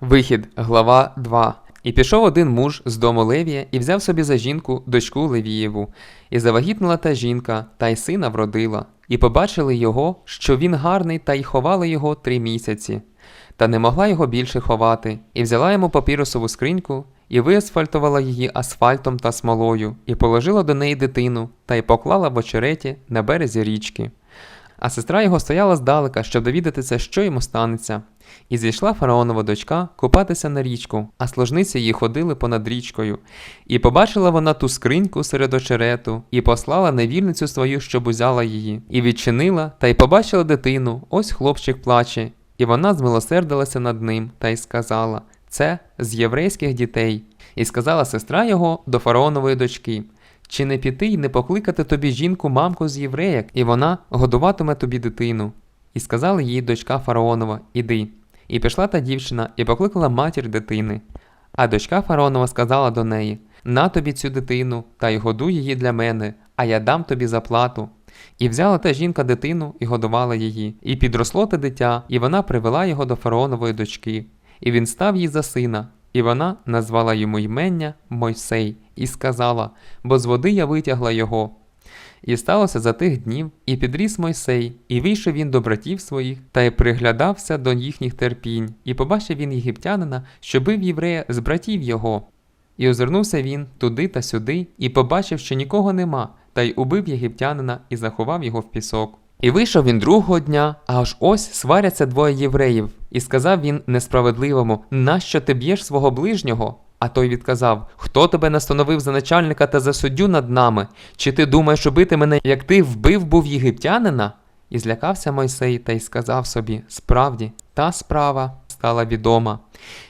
Вихід, глава 2. І пішов один муж з дому Левія і взяв собі за жінку дочку Левієву. І завагітнула та жінка, та й сина вродила. І побачили його, що він гарний, та й ховали його три місяці. Та не могла його більше ховати, і взяла йому папірусову скриньку, і виасфальтувала її асфальтом та смолою, і положила до неї дитину, та й поклала в очереті на березі річки. А сестра його стояла здалека, щоб довідатися, що йому станеться. І зійшла фараонова дочка купатися на річку, а служниці її ходили понад річкою. І побачила вона ту скриньку серед очерету, і послала невірницю свою, щоб узяла її, і відчинила, та й побачила дитину, ось хлопчик плаче. І вона змилосердилася над ним, та й сказала: Це з єврейських дітей. І сказала сестра його до фараонової дочки: Чи не піти й не покликати тобі жінку мамку з євреяк, і вона годуватиме тобі дитину. І сказала їй дочка фараонова: Іди. І пішла та дівчина, і покликала матір дитини. А дочка фараонова сказала до неї: На тобі цю дитину, та й годуй її для мене, а я дам тобі заплату. І взяла та жінка дитину і годувала її. І підросло те дитя, і вона привела його до фараонової дочки. І він став їй за сина, і вона назвала йому ймення Мойсей, і сказала: Бо з води я витягла його. І сталося за тих днів, і підріс Мойсей, і вийшов він до братів своїх, та й приглядався до їхніх терпінь, і побачив він єгиптянина, що бив єврея з братів його. І озирнувся він туди та сюди, і побачив, що нікого нема, та й убив єгиптянина і заховав його в пісок. І вийшов він другого дня, аж ось сваряться двоє євреїв, і сказав він несправедливому: Нащо ти б'єш свого ближнього? А той відказав: Хто тебе настановив за начальника та за суддю над нами? Чи ти думаєш убити мене, як ти вбив був єгиптянина? І злякався Мойсей та й сказав собі: Справді, та справа стала відома.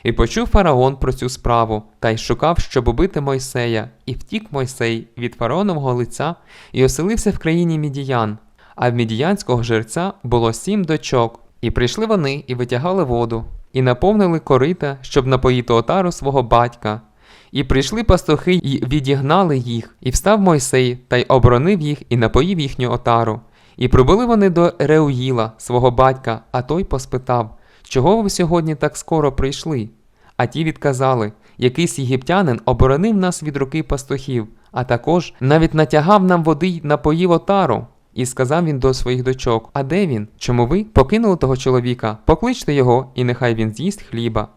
І почув фараон про цю справу, та й шукав, щоб убити Мойсея, і втік Мойсей від фараонового лиця і оселився в країні Мідіян. А в мідіянського жерця було сім дочок. І прийшли вони і витягали воду, і наповнили корита, щоб напоїти отару свого батька. І прийшли пастухи і відігнали їх, і встав Мойсей та й оборонив їх і напоїв їхню отару. І прибули вони до Реуїла, свого батька, а той поспитав, чого ви сьогодні так скоро прийшли? А ті відказали, якийсь єгиптянин оборонив нас від руки пастухів, а також навіть натягав нам води й напоїв отару. І сказав він до своїх дочок: А де він? Чому ви покинули того чоловіка? Покличте його, і нехай він з'їсть хліба.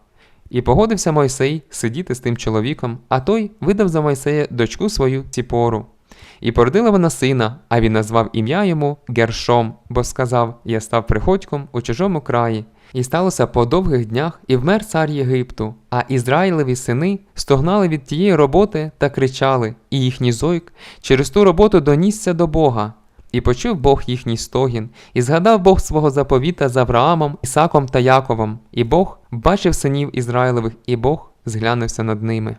І погодився Мойсей сидіти з тим чоловіком, а той видав за Мойсея дочку свою ціпору. І породила вона сина, а він назвав ім'я йому Гершом, бо сказав: Я став приходьком у чужому краї. І сталося по довгих днях, і вмер цар Єгипту, а Ізраїлеві сини стогнали від тієї роботи та кричали, і їхній зойк через ту роботу донісся до Бога. І почув Бог їхній стогін, і згадав Бог свого заповіта з Авраамом, Ісаком та Яковом, і Бог бачив синів Ізраїлевих, і Бог зглянувся над ними.